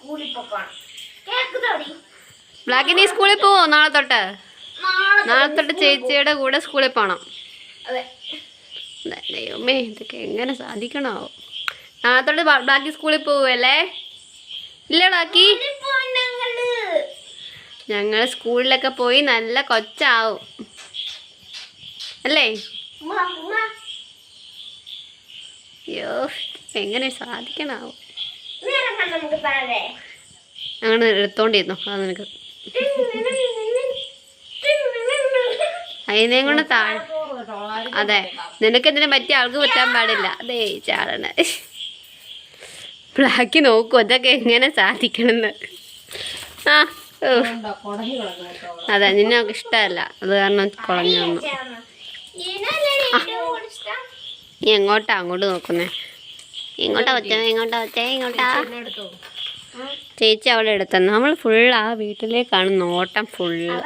സ്കൂളിൽ പോക്കാണ്. കേക്കുതോടി ബ്ലാക്കി നീ സ്കൂളിൽ പോവോ നാളെ തൊട്ട്. നാളെ തൊട്ട് ചേച്ചിയുടെ കൂടെ സ്കൂളിൽ പോകണം ദൈവമേ ഇതൊക്കെ എങ്ങനെ സാധിക്കണോ നാളെ തൊട്ട് ബ്ലാക്കി സ്കൂളിൽ പോവല്ലേ? ഇല്ല ബ്ലാക്കി? ഞങ്ങൾ സ്കൂളിലൊക്കെ പോയി നല്ല കൊച്ചാവും. അല്ലേ. അയ്യോ എങ്ങനെ സാധിക്കണാവും നീ ഇറങ്ങാം നമുക്ക് താഴെ അങ്ങനെ എടുത്തോണ്ടിരുന്നു. അത് നിനക്ക്. അതിനെയും കൊണ്ട് താഴെ അതെ. നിനക്ക് എന്തിനു പറ്റിയ ആൾക്ക് പറ്റാൻ പാടില്ല. അതേ ചാടണ. ബ്ലാക്കി നോക്കൂ അതൊക്കെ എങ്ങനെ സാധിക്കണമെന്ന് ആ അതെ നിന്നെ ഇഷ്ടമല്ല. അത് കാരണം കുളഞ്ഞു വന്നു? നീ എങ്ങോട്ടാ അങ്ങോട്ട് നോക്കുന്നേ? ഇങ്ങോട്ടാ വെച്ചേ ഇങ്ങോട്ടാ വെച്ചേ ഇങ്ങോട്ടാ. ചേച്ചി അവിടെ എടുത്തു? നമ്മൾ ഫുൾ ആ വീട്ടിലേക്കാണ് നോട്ടം ഫുള്ള്